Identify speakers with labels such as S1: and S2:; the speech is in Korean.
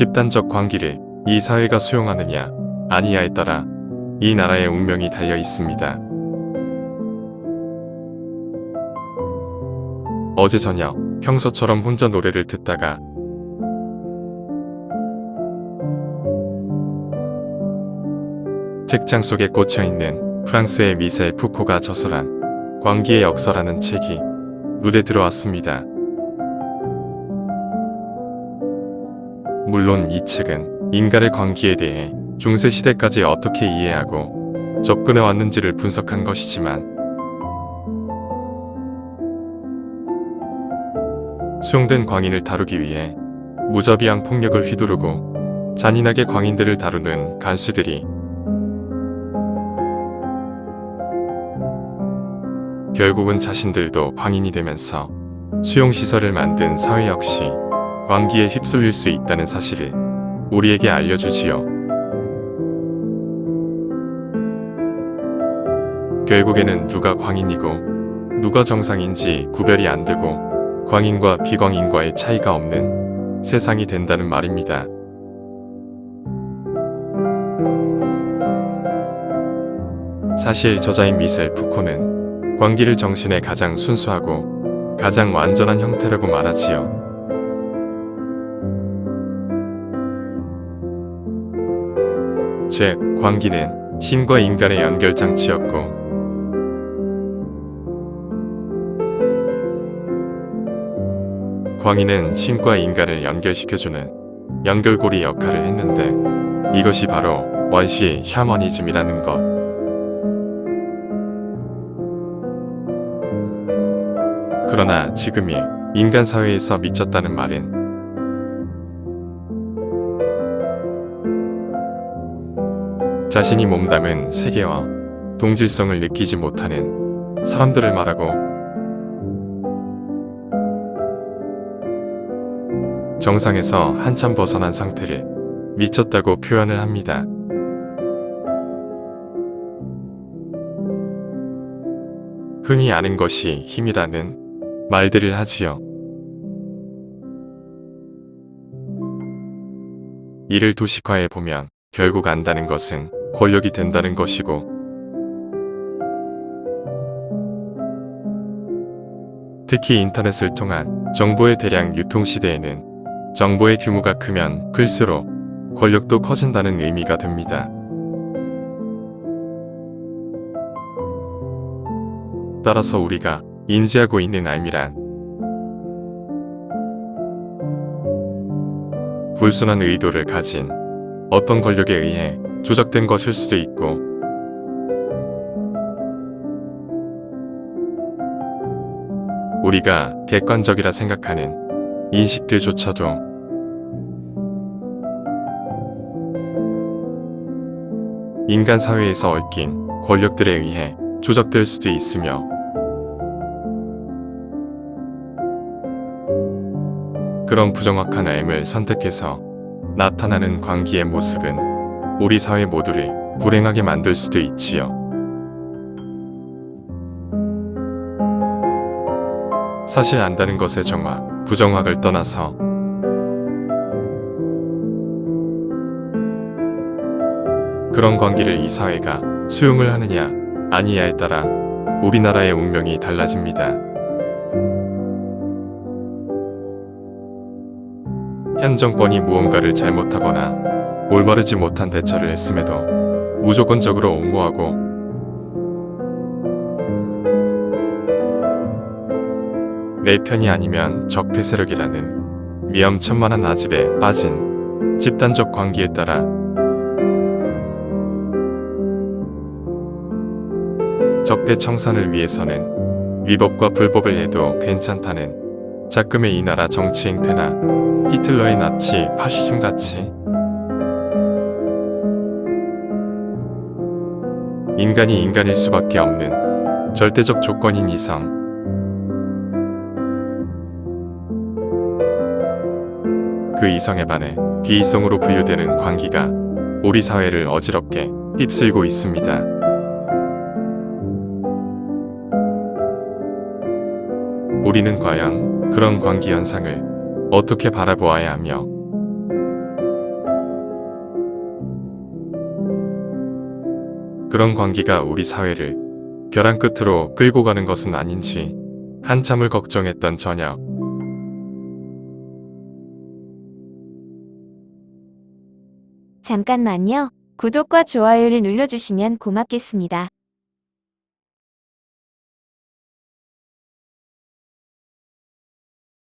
S1: 집단적 관계를 이 사회가 수용하느냐 아니냐에 따라 이 나라의 운명이 달려 있습니다. 어제 저녁 평소처럼 혼자 노래를 듣다가 책장 속에 꽂혀 있는 프랑스의 미셀 푸코가 저술한 광기의 역사라는 책이 눈에 들어왔습니다. 물론 이 책은 인간의 관계에 대해 중세 시대까지 어떻게 이해하고 접근해 왔는지를 분석한 것이지만 수용된 광인을 다루기 위해 무자비한 폭력을 휘두르고 잔인하게 광인들을 다루는 간수들이 결국은 자신들도 광인이 되면서 수용시설을 만든 사회 역시 광기에 휩쓸릴 수 있다는 사실을 우리에게 알려주지요. 결국에는 누가 광인이고 누가 정상인지 구별이 안 되고 광인과 비광인과의 차이가 없는 세상이 된다는 말입니다. 사실 저자인 미셀 푸코는 광기를 정신의 가장 순수하고 가장 완전한 형태라고 말하지요. 즉, 광기는 신과 인간의 연결 장치였고, 광인은 신과 인간을 연결시켜주는 연결고리 역할을 했는데, 이것이 바로 원시 샤머니즘이라는 것. 그러나 지금이 인간 사회에서 미쳤다는 말은 자신이 몸담은 세계와 동질성을 느끼지 못하는 사람들을 말하고 정상에서 한참 벗어난 상태를 미쳤다고 표현을 합니다. 흔히 아는 것이 힘이라는 말들을 하지요. 이를 도식화해 보면 결국 안다는 것은 권력이 된다는 것이고 특히 인터넷을 통한 정보의 대량 유통 시대에는 정보의 규모가 크면 클수록 권력도 커진다는 의미가 됩니다. 따라서 우리가 인지하고 있는 알미란 불순한 의도를 가진 어떤 권력에 의해 조작된 것일 수도 있고. 우리가 객관적이라 생각하는 인식들조차도 인간 사회에서 얽힌 권력들에 의해 조작될 수도 있으며 그런 부정확한 M을 선택해서 나타나는 광기의 모습은 우리 사회 모두를 불행하게 만들 수도 있지요. 사실 안다는 것의 정확, 부정확을 떠나서 그런 관계를 이 사회가 수용을 하느냐 아니냐에 따라 우리나라의 운명이 달라집니다. 현 정권이 무언가를 잘못하거나 올바르지 못한 대처를 했음에도 무조건적으로 옹호하고 내 편이 아니면 적폐 세력이라는 위험천만한 아집에 빠진 집단적 관계에 따라 적폐 청산을 위해서는 위법과 불법을 해도 괜찮다는 작금의 이 나라 정치 행태나 히틀러의 나치 파시즘 같이 인간이 인간일 수밖에 없는 절대적 조건인 이상 그 이성에 반해 비이성으로 분류되는 관계가 우리 사회를 어지럽게 휩쓸고 있습니다. 우리는 과연 그런 관계 현상을 어떻게 바라보아야 하며 그런 관계가 우리 사회를 벼랑 끝으로 끌고 가는 것은 아닌지 한참을 걱정했던 저녁.
S2: 잠깐만요. 구독과 좋아요를 눌러주시면 고맙겠습니다.